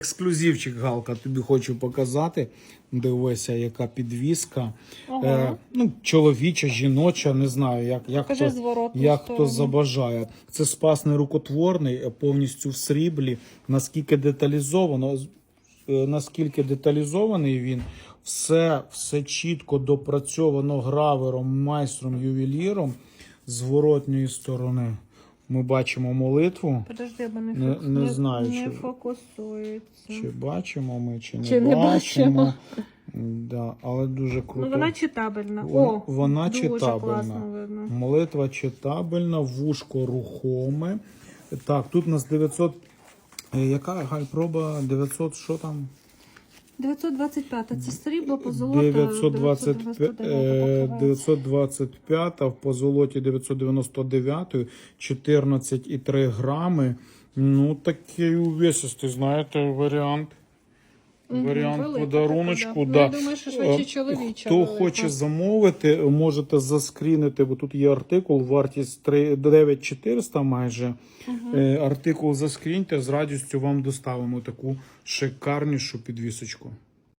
Ексклюзивчик, Галка, тобі хочу показати. Дивися, яка підвіска. Ага. Е, ну, чоловіча, жіноча, не знаю, як, як, Покажи хто, як сторону. хто забажає. Це спас нерукотворний, е, повністю в сріблі. Наскільки деталізовано, е, наскільки деталізований він, все, все чітко допрацьовано гравером, майстром, ювеліром з зворотньої сторони. Ми бачимо молитву. Подожди, бо не, Не- фокус- не знаю, не чи- фокусується. Чи бачимо ми, чи не Чи не бачимо. бачимо. Да, але дуже круто. Ну вона читабельна. Вона- О, вона дуже читабельна. класно видно. Молитва читабельна, вушко рухоме. Так, тут у нас 900. е, Яка Галь проба? 900, що там? 925 це срібло по золоту 925, 999 е, 925, в по золоті 999, 14,3 грами. Ну, такий увесистий, знаєте, варіант. Варіант подаруночку. Да. Да. Ну, я думаю, що швидше Е, чоловіча. Хто велика. хоче замовити, можете заскрінити, бо тут є артикул, вартість 3 9400 майже. Е, Артикул заскріньте, з радістю вам доставимо таку шикарнішу підвісочку.